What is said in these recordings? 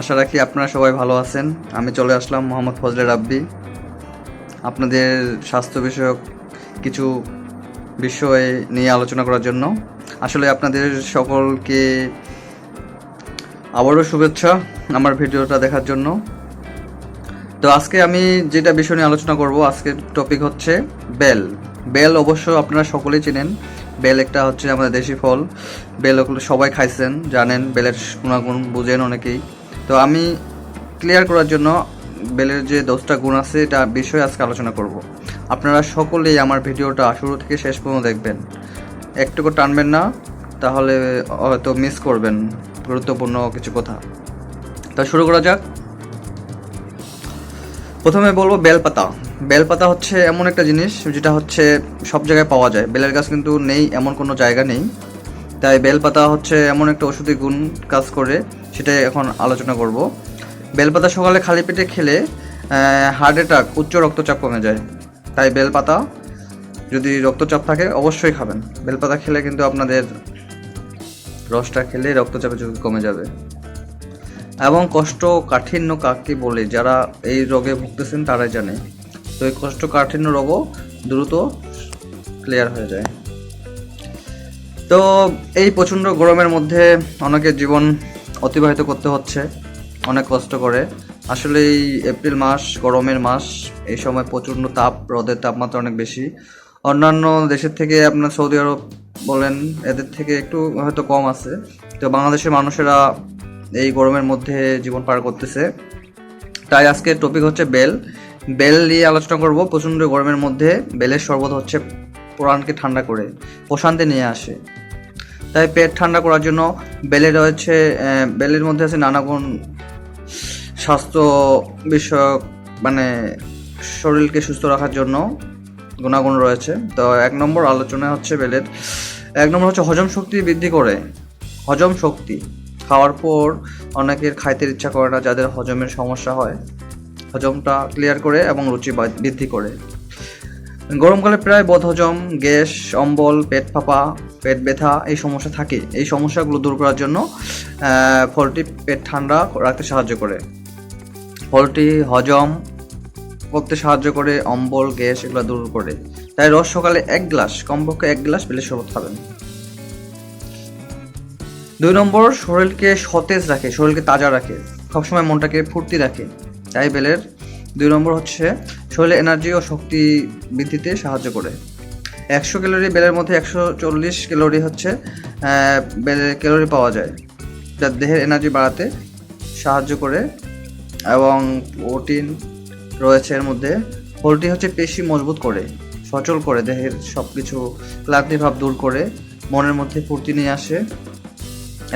আশা রাখি আপনারা সবাই ভালো আছেন। আমি চলে আসলাম মোহাম্মদ ফজলে রাব্বি। আপনাদের স্বাস্থ্য বিষয়ক কিছু বিষয় নিয়ে আলোচনা করার জন্য। আসলে আপনাদের সকলকে আবারও শুভেচ্ছা আমার ভিডিওটা দেখার জন্য। তো আজকে আমি যেটা বিষয় নিয়ে আলোচনা করব, আজকের টপিক হচ্ছে বেল। বেল অবশ্য আপনারা সকলেই চেনেন। বেল একটা হচ্ছে আমাদের দেশি ফল। বেল সবাই খাইছেন, জানেন, বেলের গুণাগুণ বুঝেন অনেকেই। তো আমি ক্লিয়ার করার জন্য বেলের যে দশটা গুণ আছে, এটা বিষয়ে আজকে আলোচনা করব। আপনারা সকলেই আমার ভিডিওটা শুরু থেকে শেষ পর্যন্ত দেখবেন। একটুকু টানবেন না, তাহলে হয়তো মিস করবেন গুরুত্বপূর্ণ কিছু কথা। তা শুরু করা যাক। প্রথমে বলব বেলপাতা বেলপাতা হচ্ছে এমন একটা জিনিস যেটা হচ্ছে সব জায়গায় পাওয়া যায়। বেলের গাছ কিন্তু নেই, এমন কোনো জায়গা নেই। তাই বেলপাতা হচ্ছে এমন একটা ওষুধি গুণ কাজ করে সেটাই এখন আলোচনা করব। বেলপাতা সকালে খালি পেটে খেলে হার্ট অ্যাটাক উচ্চ রক্তচাপ কমে যায়। তাই বেলপাতা, যদি রক্তচাপ থাকে, অবশ্যই খাবেন। বেলপাতা খেলে কিন্তু আপনাদের রসটা খেলে রক্তচাপের ঝুঁকি কমে যাবে। এবং কষ্ট কাঠিন্য কাকে বলে, যারা এই রোগে ভুগতেছেন তারাই জানে। তো এই কষ্ট কাঠিন্য রোগও দ্রুত ক্লিয়ার হয়ে যায়। তো এই প্রচণ্ড গরমের মধ্যে অনেকের জীবন অতিবাহিত করতে হচ্ছে। অনেক কষ্ট করে। আসলে এই এপ্রিল মাস, গরমের মাস, এই সময় প্রচণ্ড তাপ, রোদের তাপমাত্রা অনেক বেশি। অন্যান্য দেশের থেকে আপনার সৌদি আরব বলেন, এদের থেকে একটু হয়তো কম আছে। তো বাংলাদেশের মানুষেরা এই গরমের মধ্যে জীবন পার করতেছে। তাই আজকের টপিক হচ্ছে বেল। বেল নিয়ে আলোচনা করব। প্রচণ্ড গরমের মধ্যে বেলের শরবত হচ্ছে প্রাণকে ঠান্ডা করে, প্রশান্তি নিয়ে আসে। তাই পেট ঠান্ডা করার জন্য বেলে রয়েছে বেলের মধ্যে আছে নানা গুণ স্বাস্থ্য বিষয়ক মানে শরীরকে সুস্থ রাখার জন্য গুণাগুণ রয়েছে। তো এক নম্বর আলোচনা হচ্ছে বেলের। এক নম্বর হচ্ছে হজম শক্তি বৃদ্ধি করে। হজম শক্তি। খাওয়ার পর অনেকের খাইতে ইচ্ছা করে না, যাদের হজমের সমস্যা হয়। হজমটা ক্লিয়ার করে এবং রুচি বৃদ্ধি করে। গরমকালে প্রায় বদহজম গ্যাস, অম্বল, পেট ফাঁপা, পেট ব্যথা এই সমস্যা থাকে। এই সমস্যাগুলো দূর করার জন্য ফলটি পেট ঠান্ডা রাখতে সাহায্য করে। ফলটি হজম করতে সাহায্য করে, অম্বল, গ্যাস এগুলো দূর করে। তাই রস সকালে এক গ্লাস, কমপক্ষে এক গ্লাস বেলের শরবত খাবেন। দুই নম্বর, শরীরকে সতেজ রাখে, শরীরকে তাজা রাখে, সবসময় মনটাকে ফুর্তি রাখে। তাই বেলের দুই নম্বর হচ্ছে শরীরে এনার্জি ও শক্তি বৃদ্ধিতে সাহায্য করে। একশো ক্যালোরি বেলের মধ্যে একশো চল্লিশ ক্যালোরি হচ্ছে বেলের ক্যালোরি পাওয়া যায়, যা দেহের এনার্জি বাড়াতে সাহায্য করে এবং প্রোটিন রয়েছে এর মধ্যে। পোলট্রি হচ্ছে পেশি মজবুত করে, সচল করে, দেহের সব কিছু ক্লান্তিভাব দূর করে, মনের মধ্যে ফুর্তি নিয়ে আসে।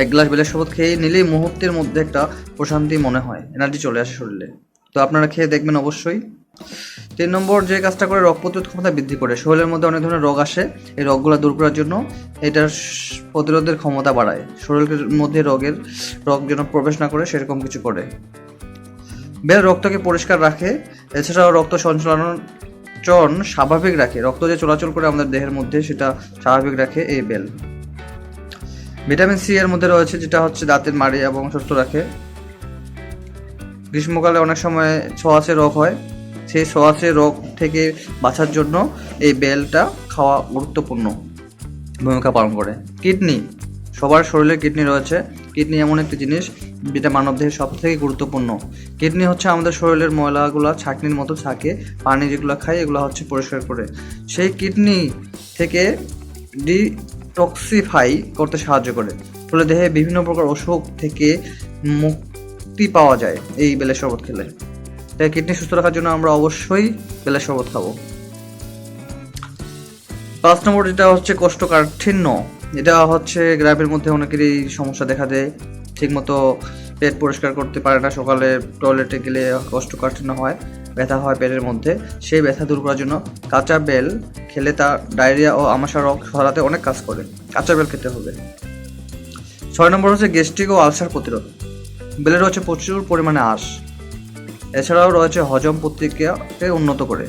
এক গ্লাস বেলের শরবত খেয়ে নিলেই মুহূর্তের মধ্যে একটা প্রশান্তি মনে হয় এনার্জি চলে আসে শরীরে। তো আপনারা খেয়ে দেখবেন অবশ্যই। তিন নম্বর, যে কাজটা করে রোগ প্রতিরোধ ক্ষমতা বৃদ্ধি করে, শরীরের মধ্যে অনেক ধরনের রোগ আসে, এই রোগগুলো দূর করার জন্য এটার প্রতিরোধের ক্ষমতা বাড়ায়, শরীরের মধ্যে রোগের, রোগ যেন প্রবেশ না করে সেরকম কিছু করে। বেল রক্তকে পরিষ্কার রাখে, এছাড়াও রক্ত সঞ্চালন চন স্বাভাবিক রাখে, রক্ত যে চলাচল করে আমাদের দেহের মধ্যে সেটা স্বাভাবিক রাখে এই বেল। ভিটামিন সি এর মধ্যে রয়েছে, যেটা হচ্ছে দাঁতের মাড়ি এবং সুস্থ রাখে। গ্রীষ্মকালে অনেক সময় ছোঁয়াচে রোগ হয়। সেই ছোঁয়াচে রোগ থেকে বাঁচার জন্য এই বেলটা খাওয়া গুরুত্বপূর্ণ ভূমিকা পালন করে। কিডনি, সবার শরীরে কিডনি রয়েছে। কিডনি এমন একটি জিনিস যেটা মানবদেহের সব থেকে গুরুত্বপূর্ণ। কিডনি হচ্ছে আমাদের শরীরের ময়লাগুলো, ছাঁকনির মতো থাকে পানি যেগুলো খাই এগুলো হচ্ছে পরিষ্কার করে। সেই কিডনি থেকে ডিটক্সিফাই করতে সাহায্য করে। ফলে দেহে বিভিন্ন প্রকার অসুখ থেকে মুক্তি পাওয়া যায় এই বেলের শরবত খেলে। তাই কিডনি সুস্থ রাখার জন্য আমরা অবশ্যই বেলের শরবত খাব। পাঁচ নম্বর যেটা হচ্ছে কোষ্ঠকাঠিন্য, এটা হচ্ছে গ্রামের মধ্যে অনেকেরই সমস্যা দেখা দেয়। ঠিকমতো পেট পরিষ্কার করতে পারে না, সকালে টয়লেটে গেলে কোষ্ঠকাঠিন্য হয়, ব্যথা হয় পেটের মধ্যে। সেই ব্যথা দূর করার জন্য কাঁচা বেল খেলে তার ডায়রিয়া ও আমাশা রোগ সরাতে অনেক কাজ করে। কাঁচা বেল খেতে হবে। ছয় নম্বর হচ্ছে গ্যাস্ট্রিক ও আলসার প্রতিরোধ। বেলে রয়েছে প্রচুর পরিমাণে আঁশ। এছাড়াও রয়েছে হজম প্রতিক্রিয়াকে উন্নত করে।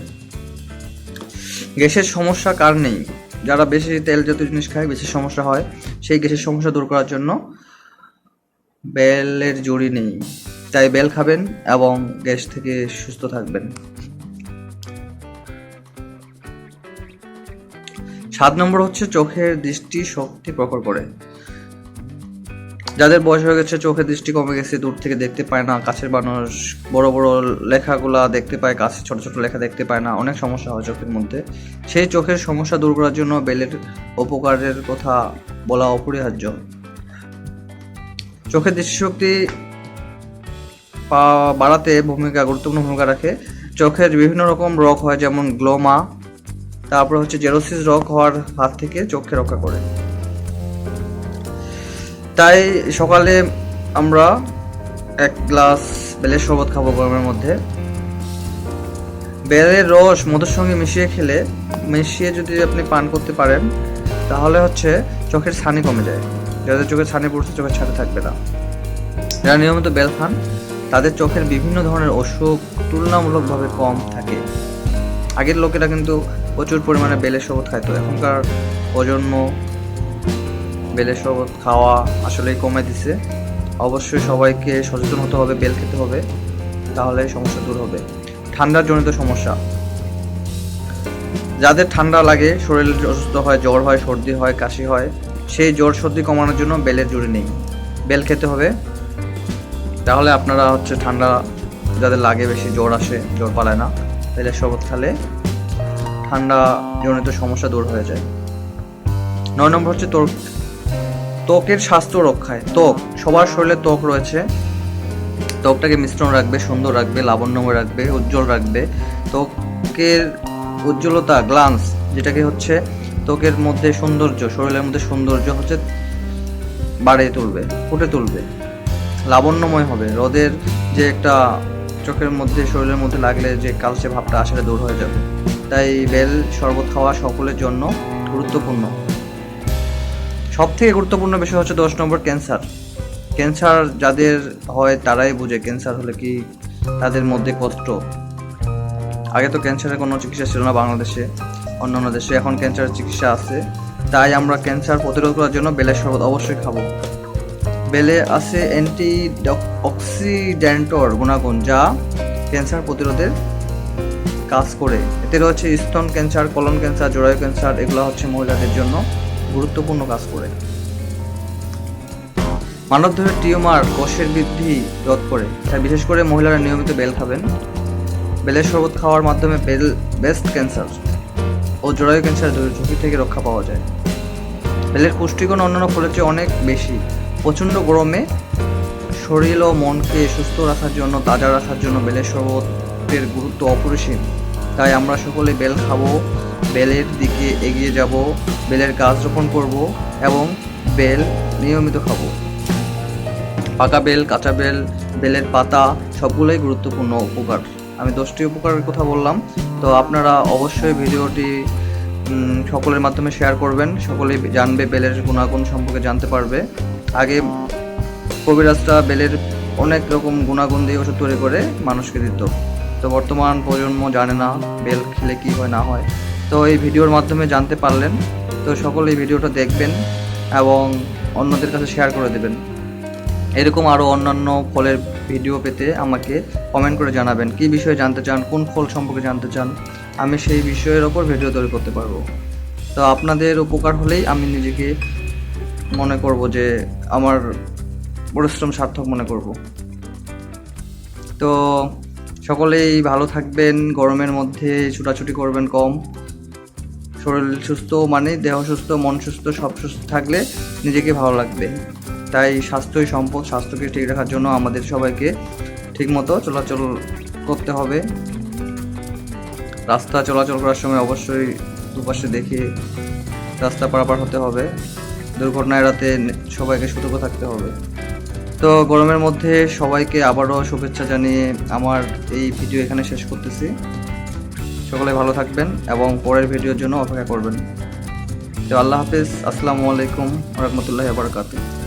গ্যাসের সমস্যা কার নেই? যারা বেশি তেল জাতীয় জিনিস খায়, বেশি সমস্যা হয়, সেই গ্যাসের সমস্যা দূর করার জন্য বেলের জুড়ি নেই। তাই বেল খাবেন এবং গ্যাস থেকে সুস্থ থাকবেন। সাত নম্বর হচ্ছে চোখের দৃষ্টি শক্তি প্রখর করে। যাদের বয়স হয়ে গেছে, চোখের দৃষ্টি কমে গেছে, দূর থেকে দেখতে পায় না। কাছের মানুষ, বড় বড় লেখাগুলা দেখতে পায়, কাছে ছোট ছোট লেখা দেখতে পায় না। অনেক সমস্যা হয় চোখের মধ্যে। সেই চোখের সমস্যা দূর করার জন্য বেলের উপকারের কথা বলা অপরিহার্য। চোখের দৃষ্টিশক্তি বাড়াতে ভূমিকা, গুরুত্বপূর্ণ ভূমিকা রাখে। চোখের বিভিন্ন রকম রোগ হয়, যেমন গ্লোমা, তারপর হচ্ছে জেরোসিস রোগ হওয়ার হাত থেকে চোখকে রক্ষা করে। তাই সকালে আমরা এক গ্লাস বেলের শরবত খাব গরমের মধ্যে। বেলের রস মধুর সঙ্গে মিশিয়ে খেলে, মিশিয়ে যদি আপনি পান করতে পারেন, তাহলে হচ্ছে চোখের ছানি কমে যায়। যাদের চোখের ছানি পড়ছে, চোখের ছানি থাকবে না। যারা নিয়মিত বেল খান, তাদের চোখের বিভিন্ন ধরনের অসুখ তুলনামূলকভাবে কম থাকে। আগের লোকেরা কিন্তু প্রচুর পরিমাণে বেলের শরবত খাইতো। এখনকার প্রজন্ম বেলের শরবত খাওয়া আসলেই কমে দিছে। অবশ্যই সবাইকে সচেতন হতে হবে বেল খেতে হবে, তাহলে সমস্যা দূর হবে। ঠান্ডার জনিত সমস্যা। যাদের ঠান্ডা লাগে, শরীর অসুস্থ হয়, জ্বর হয়, সর্দি হয়, কাশি হয়, সেই জ্বর, সর্দি কমানোর জন্য বেলের জুড়ি নেই। বেল খেতে হবে। তাহলে আপনারা হচ্ছে ঠান্ডা যাদের লাগে বেশি জ্বর আসে, জ্বর পালায় না, বেলের শরবত খেলে ঠান্ডা জনিত সমস্যা দূর হয়ে যায়। নয় নম্বর হচ্ছে তোর ত্বকের স্বাস্থ্য রক্ষায়। ত্বক, সবার শরীরে ত্বক রয়েছে। ত্বকটাকে মিশ্রণ রাখবে, সুন্দর রাখবে, লাবণ্যময় রাখবে, উজ্জ্বল রাখবে। ত্বকের উজ্জ্বলতা, গ্লান্স, যেটাকে হচ্ছে ত্বকের মধ্যে সৌন্দর্য, শরীরের মধ্যে সৌন্দর্য হচ্ছে বাড়িয়ে তুলবে, ফুটে তুলবে। লাবণ্যময় হবে। রোদের যে একটা চোখের মধ্যে, শরীরের মধ্যে লাগলে যে কালচে ভাবটা আসলে দূর হয়ে যাবে। তাই বেল শরবত খাওয়া সকলের জন্য গুরুত্বপূর্ণ। সব থেকে গুরুত্বপূর্ণ বিষয় হচ্ছে দশ নম্বর ক্যান্সার। ক্যান্সার যাদের হয় তারাই বুঝে, ক্যান্সার হলে কি তাদের মধ্যে কষ্ট? আগে তো ক্যান্সারের কোনো চিকিৎসা ছিল না বাংলাদেশে, অন্যান্য দেশে, এখন ক্যান্সারের চিকিৎসা আছে। তাই আমরা ক্যান্সার প্রতিরোধ করার জন্য বেলের শরবত অবশ্যই খাব। বেলে আছে অ্যান্টি অক্সিডেন্টর গুণাগুণ যা ক্যান্সার প্রতিরোধের কাজ করে। এতে রয়েছে স্তন ক্যান্সার, কলন ক্যান্সার, জরায়ু ক্যান্সার, এগুলো হচ্ছে মহিলাদের জন্য গুরুত্বপূর্ণ কাজ করে। মানবদেহের টিউমার কোষের বৃদ্ধি রোধ করে। তাই বিশেষ করে মহিলারা নিয়মিত বেল খাবেন। বেলের শরবত খাওয়ার মাধ্যমে বেল, ব্রেস্ট ক্যান্সার ও জরায়ু ক্যান্সার ঝুঁকি থেকে রক্ষা পাওয়া যায়। বেলের পুষ্টিগুণ অন্যান্য ফলের চেয়ে অনেক বেশি। প্রচণ্ড গরমে শরীর ও মনকে সুস্থ রাখার জন্য, তাজা রাখার জন্য বেলের শরবতের গুরুত্ব অপরিসীম। তাই আমরা সকলে বেল খাব, বেলের দিকে এগিয়ে যাব, বেলের গাছ রোপণ করব এবং বেল নিয়মিত খাব। পাকা বেল, কাঁচা বেল, বেলের পাতা সবগুলোই গুরুত্বপূর্ণ উপকার। আমি দশটি উপকারের কথা বললাম, তো আপনারা অবশ্যই ভিডিওটি সকলের মাধ্যমে শেয়ার করবেন, সকলেই জানবে বেলের গুণাগুণ সম্পর্কে জানতে পারবে। আগে কবিরাজরা বেলের অনেক রকম গুণাগুণ দিয়ে ওষুধ তৈরি করে মানুষকে দিত। তো বর্তমান প্রজন্ম জানে না বেল খেলে কি হয় না হয়। তো এই ভিডিওর মাধ্যমে জানতে পারলেন। তো সকলে এই ভিডিওটা দেখবেন এবং অন্যদের কাছে শেয়ার করে দেবেন। এরকম আরও অন্যান্য ফলের ভিডিও পেতে আমাকে কমেন্ট করে জানাবেন। কী বিষয়ে জানতে চান? কোন ফল সম্পর্কে জানতে চান? আমি সেই বিষয়ের ওপর ভিডিও তৈরি করতে পারব। তো আপনাদের উপকার হলেই আমি নিজেকে মনে করব যে আমার পরিশ্রম সার্থক মনে করব। তো সকলেই ভালো থাকবেন, গরমের মধ্যে ছুটাছুটি করবেন কম। শরীর সুস্থ মানে দেহ সুস্থ, মন সুস্থ, সব সুস্থ থাকলে নিজেকে ভালো লাগবে। তাই স্বাস্থ্যই সম্পদ, স্বাস্থ্যকে ঠিক রাখার জন্য আমাদের সবাইকে ঠিকমতো চলাচল করতে হবে। রাস্তা চলাচল করার সময় অবশ্যই দুপাশে দেখে রাস্তা পারাপার হতে হবে। দুর্ঘটনা এড়াতে সবাইকে সতর্ক থাকতে হবে। তো গরমের মধ্যে সবাইকে আবারও শুভেচ্ছা জানিয়ে আমার এই ভিডিও এখানে শেষ করতেছি। সকলে ভালো থাকবেন এবং পরের ভিডিওর জন্য অপেক্ষা করবেন। তো আল্লাহ হাফিজ, আসসালামু আলাইকুম রহমতুল্লাহ বারকাতুহ।